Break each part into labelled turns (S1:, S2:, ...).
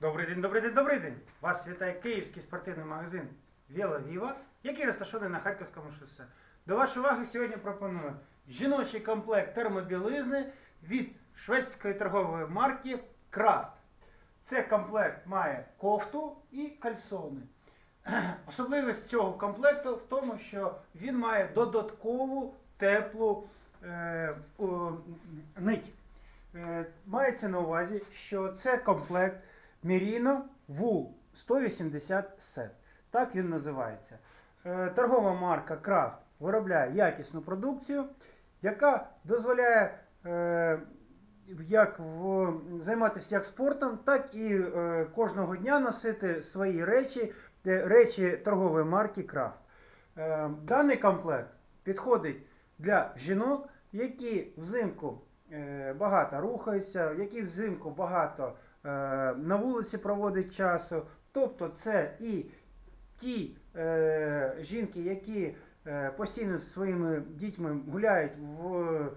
S1: Добрий день, добрий день, добрий день! Вас вітає київський спортивний магазин Віла Віва, який розташований на Харківському шосе. До вашої уваги сьогодні пропоную жіночий комплект термобілизни від шведської торгової марки Крафт. Це комплект має кофту і кальсони. Особливість цього комплекту в тому, що він має додаткову теплу е, о, нить. Е, Мається на увазі, що це комплект Merino Wool 180 Set. Так він називається. Е, Торгова марка Kraft виробляє якісну продукцію, яка дозволяє е, як в, займатися як спортом, так і е, кожного дня носити свої речі, речі торгової марки. Е, Даний комплект підходить для жінок, які взимку багато рухаються, які взимку багато на вулиці проводять часу. Тобто це і ті е, жінки, які е, постійно зі своїми дітьми гуляють в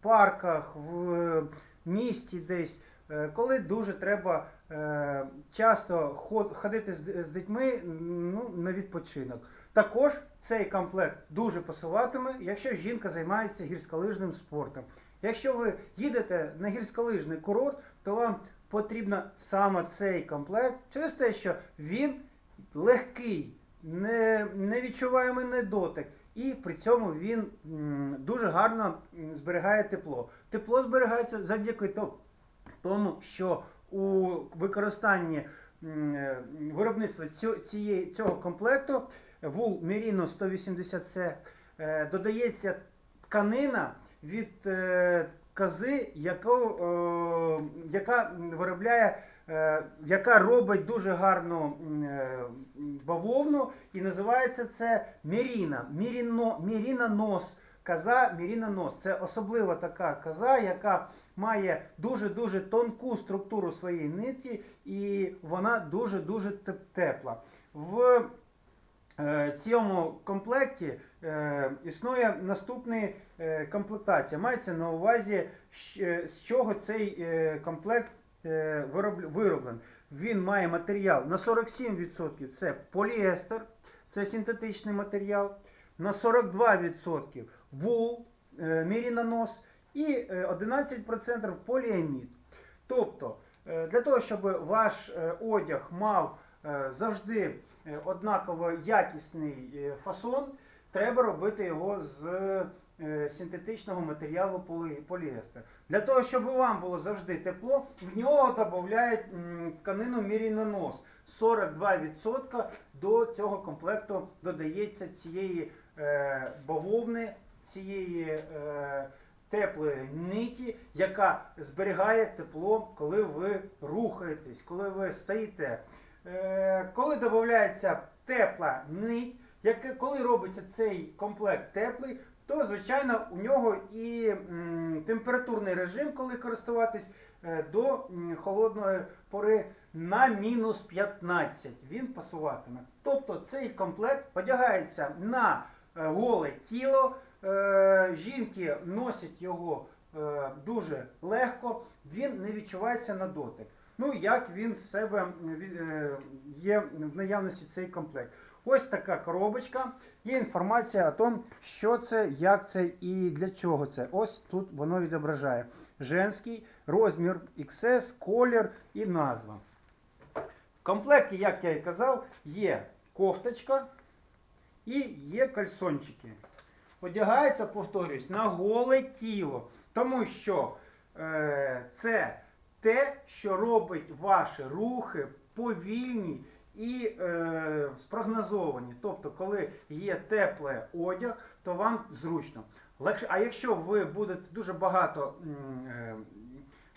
S1: парках, в місті десь, е, коли дуже треба е, часто ходити з, з дітьми ну, на відпочинок. Також цей комплект дуже пасуватиме, якщо жінка займається гірськолижним спортом. Якщо ви їдете на гірськолижний курорт, то вам потрібно саме цей комплект через те, що він легкий, не, невідчуваємий на дотик, і при цьому він дуже гарно зберігає тепло. Тепло зберігається завдяки тому, що у використанні е, виробництва цього комплекту Wool Merino 180C е, додається тканина від е, кози, яку, е, яка виробляє, е, яка робить дуже гарну е, бавовну, і називається це Меріна. Міріно, Міріна нос. Коза Міріна нос. Це особлива така коза, яка має дуже-дуже тонку структуру своєї нитки, і вона дуже-дуже тепла. В е, цьому комплекті існує наступна е, комплектація. Мається на увазі, з чого цей е, комплект е, вироб- вироблений. Він має матеріал на 47% це поліестер, це синтетичний матеріал, на 42% вул, е, мірінонос і е, 11% поліамід. Тобто, е, для того, щоб ваш е, одяг мав е, завжди е, однаково якісний е, фасон, треба робити його з е, синтетичного матеріалу полі- поліестер. Для того, щоб вам було завжди тепло, в нього додають тканину мірінонос. 42% до цього комплекту додається цієї е, бавовни, цієї е, теплої ниті, яка зберігає тепло, коли ви рухаєтесь, коли ви стоїте. Коли додається тепла нить, яке, коли робиться цей комплект теплий, то звичайно у нього і м, температурний режим, коли користуватись, е, до холодної пори на мінус 15 він пасуватиме. Тобто цей комплект одягається на е, голе тіло. Е, жінки носять його дуже легко, він не відчувається на дотик. Ну, як він з себе є в наявності цей комплект. Ось така коробочка. Є інформація о тому, що це, як це і для чого це. Ось тут воно відображає. Женський розмір XS, колір і назва. В комплекті, як я і казав, є кофточка і є кальсончики. Одягається, повторюсь, на голе тіло. Тому що е, це те, що робить ваші рухи повільні і е, спрогнозовані. Тобто, коли є теплий одяг, то вам зручно. Легше, а якщо ви будете дуже багато е,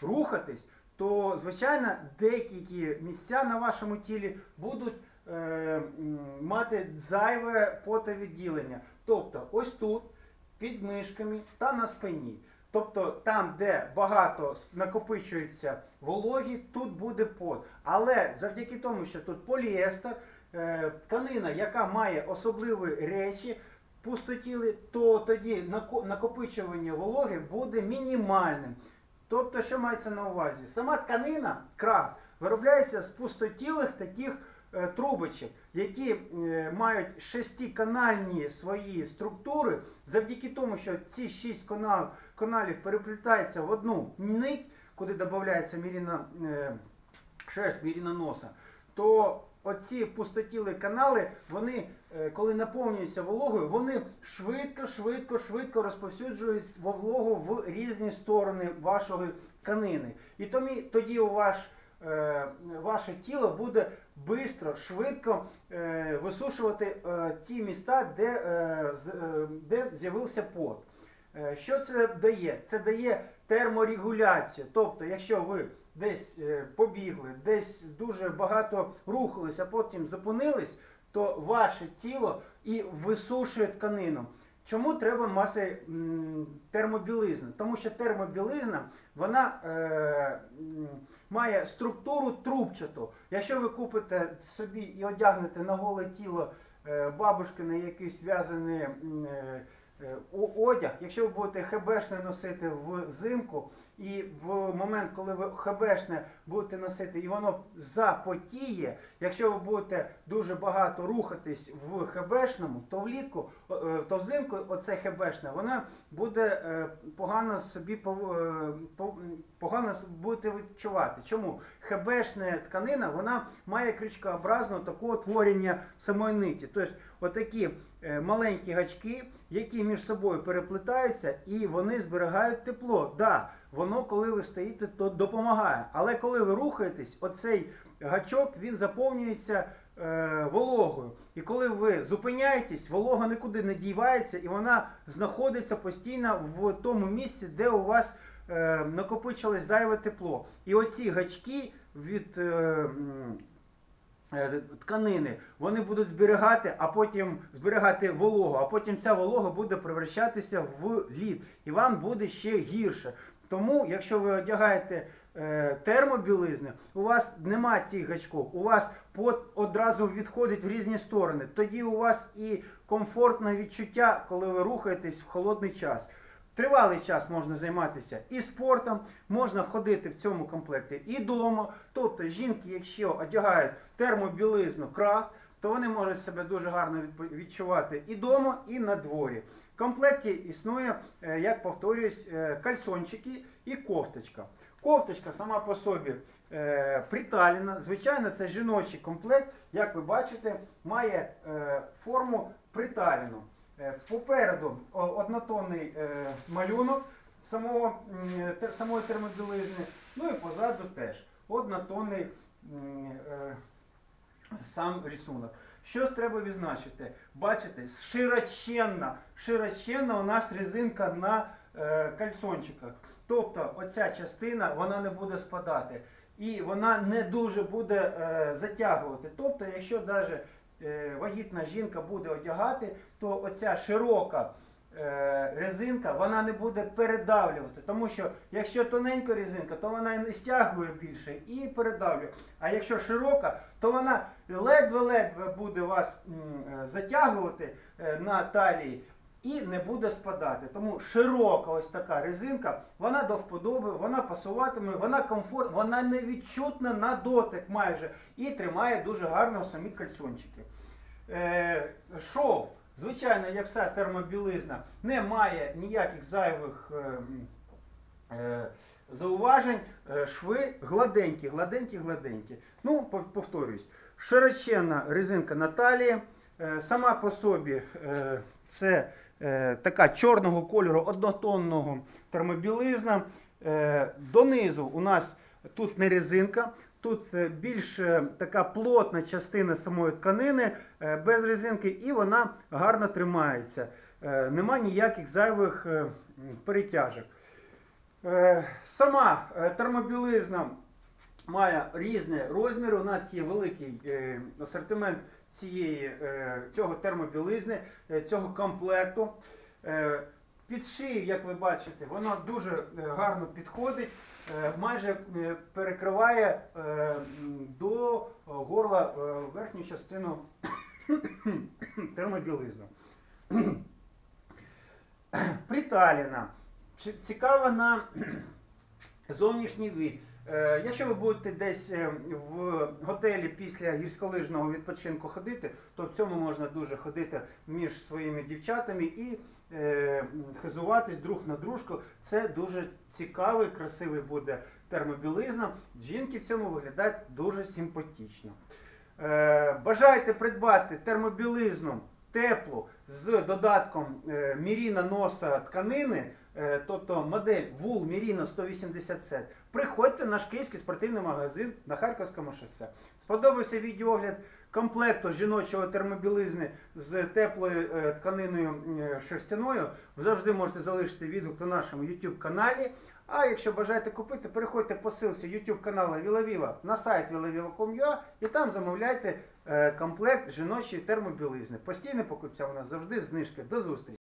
S1: рухатись, то звичайно деякі місця на вашому тілі будуть е, мати зайве потовідділення. Тобто, ось тут, під мишками та на спині. Тобто там, де багато накопичується вологі, тут буде пот. Але завдяки тому, що тут поліестер, е, тканина, яка має особливі речі, пустотіли, то тоді накопичування вологи буде мінімальним. Тобто, що мається на увазі? Сама тканина, крафт, виробляється з пустотілих таких трубочок, які е, мають шестиканальні свої структури, завдяки тому, що ці шість канал, каналів переплітаються в одну нить, куди додається міріна, е, шерсть міріна носа, то оці пустотілі канали, вони, е, коли наповнюються вологою, вони швидко, швидко, швидко розповсюджують вологу в різні сторони вашої тканини. І тоді у ваш, е, ваше тіло буде швидко, швидко е, висушувати е, ті міста, де, е, е, де з'явився пот. Е, Що це дає? Це дає терморегуляцію. Тобто, якщо ви десь е, побігли, десь дуже багато рухались, а потім зупинились, то ваше тіло і висушує тканину. Чому треба мати термобілизну? Тому що термобілизна вона е, має структуру трубчату. Якщо ви купите собі і одягнете на голе тіло бабушки на е, е, о- одяг, якщо ви будете хебешне носити взимку, і в момент, коли ви хебешне будете носити, і воно запотіє, якщо ви будете дуже багато рухатись в хебешному, то влітку, е, то взимку оце хебешне, воно буде е, погано собі е, погано будете відчувати. Чому? Хебешна тканина вона має крючкообразне таке утворення самої ниті. Тобто отакі е, маленькі гачки, які між собою переплетаються і вони зберігають тепло. Да, воно, коли ви стоїте, то допомагає. Але коли ви рухаєтесь, оцей гачок він заповнюється е, вологою. І коли ви зупиняєтесь, волога нікуди не дівається, і вона знаходиться постійно в тому місці, де у вас е, накопичилось зайве тепло. І оці гачки від е, тканини, вони будуть зберігати, а потім зберігати вологу, а потім ця волога буде превращатися в лід, і вам буде ще гірше. Тому, якщо ви одягаєте е, термобілизни, у вас нема цих гачків, у вас пот одразу відходить в різні сторони. Тоді у вас і комфортне відчуття, коли ви рухаєтесь в холодний час. Тривалий час можна займатися і спортом, можна ходити в цьому комплекті і вдома. Тобто жінки, якщо одягають термобілизну крах, то вони можуть себе дуже гарно відчувати і вдома, і на дворі. В комплекті існує, е, як повторюсь, е, кальсончики і кофточка. Кофточка сама по собі е, приталена. Звичайно, це жіночий комплект, як ви бачите, має е, форму приталену. Е, Попереду однотонний е, малюнок самого, самої термобілизни, ну і позаду теж однотонний е, сам рисунок. Щось треба відзначити. Бачите, широченна, широченна у нас резинка на кальсончиках. Тобто оця частина вона не буде спадати. І вона не дуже буде затягувати. Тобто, якщо навіть вагітна жінка буде одягати, то оця широка е, резинка вона не буде передавлювати. Тому що якщо тоненька резинка, то вона і не стягує більше і передавлює. А якщо широка, то вона ледве-ледве буде вас е, затягувати е, на талії. І не буде спадати. Тому широка ось така резинка, вона до вподоби, вона пасуватиме, вона комфортна, вона невідчутна на дотик майже і тримає дуже гарно самі кальсончики. Е, шов, звичайно, як вся термобілизна, не має ніяких зайвих е, е, зауважень. Е, шви гладенькі, гладенькі, гладенькі. Ну, повторюсь, широченна резинка на талії, е, сама по собі це така чорного кольору однотонного термобілизна. Е, донизу у нас тут не резинка, тут е, більш е, така плотна частина самої тканини е, без резинки, і вона гарно тримається. Е, нема ніяких зайвих е, перетяжок. Е, Сама е, термобілизна має різні розміри. У нас є великий е, асортимент цієї, е, цього термобілизни, е, цього комплекту. Під шию, як ви бачите, воно дуже гарно підходить, майже перекриває до горла верхню частину термобілизну. Приталіна. Цікава на зовнішній вид. Е, Якщо ви будете десь е, в готелі після гірськолижного відпочинку ходити, то в цьому можна дуже ходити між своїми дівчатами і е, хизуватись друг на дружку. Це дуже цікавий, красивий буде термобілизна. Жінки в цьому виглядають дуже симпатично. Е, бажаєте придбати термобілизну теплу з додатком міріна носа тканини, тобто модель Міріно 180 сет, приходьте в наш київський спортивний магазин на Харківському шосе. Сподобався відеогляд комплекту жіночого термобілизни з теплою е, тканиною е, шерстяною. Завжди можете залишити відгук на нашому YouTube каналі. А якщо бажаєте купити, переходьте по ссылці YouTube каналу VilaViva на сайт vilaviva.com.ua і там замовляйте е, комплект жіночої термобілизни. Постійне покупця у нас завжди знижки. До зустрічі!